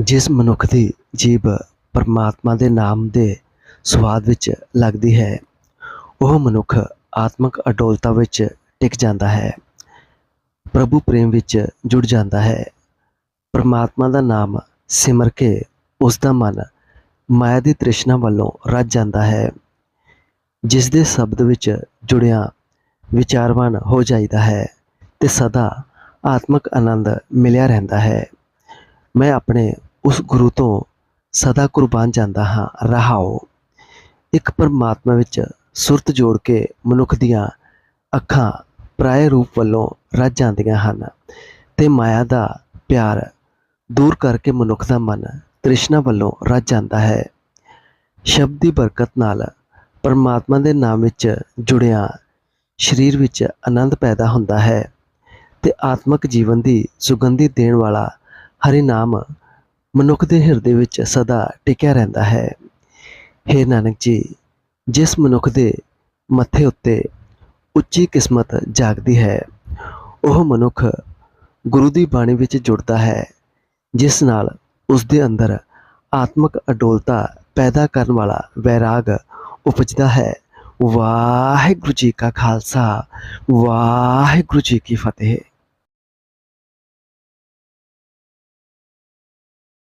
ਜਿਸ ਮਨੁੱਖ ਦੀ ਜੀਭ ਪਰਮਾਤਮਾ ਦੇ ਨਾਮ ਦੇ ਸਵਾਦ ਵਿੱਚ ਲੱਗਦੀ ਹੈ, ਉਹ ਮਨੁੱਖ ਆਤਮਿਕ ਅਡੋਲਤਾ ਵਿੱਚ ਟਿਕ ਜਾਂਦਾ ਹੈ, ਪ੍ਰਭੂ ਪ੍ਰੇਮ ਵਿੱਚ ਜੁੜ ਜਾਂਦਾ ਹੈ। ਪਰਮਾਤਮਾ ਦਾ ਨਾਮ ਸਿਮਰ ਕੇ ਉਸ ਦਾ ਮਨ ਮਾਇਆ ਦੀ ਤ੍ਰਿਸ਼ਨਾ ਵੱਲੋਂ ਰੱਜ ਜਾਂਦਾ ਹੈ, ਜਿਸ ਦੇ ਸ਼ਬਦ ਵਿੱਚ ਜੁੜਿਆ ਵਿਚਾਰਵਾਨ ਹੋ ਜਾਂਦਾ ਹੈ ਤੇ ਸਦਾ ਆਤਮਿਕ ਆਨੰਦ ਮਿਲਿਆ ਰਹਿੰਦਾ ਹੈ। ਮੈਂ ਆਪਣੇ ਉਸ ਗੁਰੂ ਤੋਂ ਸਦਾ ਕੁਰਬਾਨ ਜਾਂਦਾ ਹਾਂ। ਰਹਾਓ। ਇੱਕ ਪਰਮਾਤਮਾ ਵਿੱਚ ਸੁਰਤ ਜੋੜ ਕੇ ਮਨੁੱਖ ਦੀਆਂ ਅੱਖਾਂ ਪਰਾਏ ਰੂਪ ਵੱਲੋਂ ਰੱਜ ਜਾਂਦੀਆਂ ਹਨ ਤੇ ਮਾਇਆ ਦਾ ਪਿਆਰ ਦੂਰ ਕਰਕੇ ਮਨੁੱਖ ਦਾ ਮਨ ਤ੍ਰਿਸ਼ਨਾ ਵੱਲੋਂ ਰੱਜ ਜਾਂਦਾ ਹੈ। ਸ਼ਬਦ ਦੀ ਬਰਕਤ ਨਾਲ ਪਰਮਾਤਮਾ ਦੇ ਨਾਮ ਵਿੱਚ ਜੁੜਿਆ ਸਰੀਰ ਵਿੱਚ ਆਨੰਦ ਪੈਦਾ ਹੁੰਦਾ ਹੈ ਤੇ ਆਤਮਿਕ ਜੀਵਨ ਦੀ ਸੁਗੰਧੀ ਦੇਣ ਵਾਲਾ ਹਰੀ ਨਾਮ ਮਨੁੱਖ ਦੇ ਹਿਰਦੇ ਵਿੱਚ ਸਦਾ ਟਿਕਿਆ ਰਹਿੰਦਾ ਹੈ। ਹੇ ਨਾਨਕ ਜੀ, ਜਿਸ ਮਨੁੱਖ ਦੇ ਮੱਥੇ ਉੱਤੇ ਉੱਚੀ ਕਿਸਮਤ ਜਾਗਦੀ ਹੈ, ਉਹ ਮਨੁੱਖ ਗੁਰੂ ਦੀ ਬਾਣੀ ਵਿੱਚ ਜੁੜਦਾ ਹੈ, ਜਿਸ ਨਾਲ ਉਸ ਦੇ ਅੰਦਰ ਆਤਮਿਕ ਅਡੋਲਤਾ ਪੈਦਾ ਕਰਨ ਵਾਲਾ ਵੈਰਾਗ ਉਪਜਦਾ ਹੈ। ਵਾਹਿਗੁਰੂ ਜੀ ਕਾ ਖਾਲਸਾ, ਵਾਹਿਗੁਰੂ ਜੀ ਕੀ ਫਤਿਹ।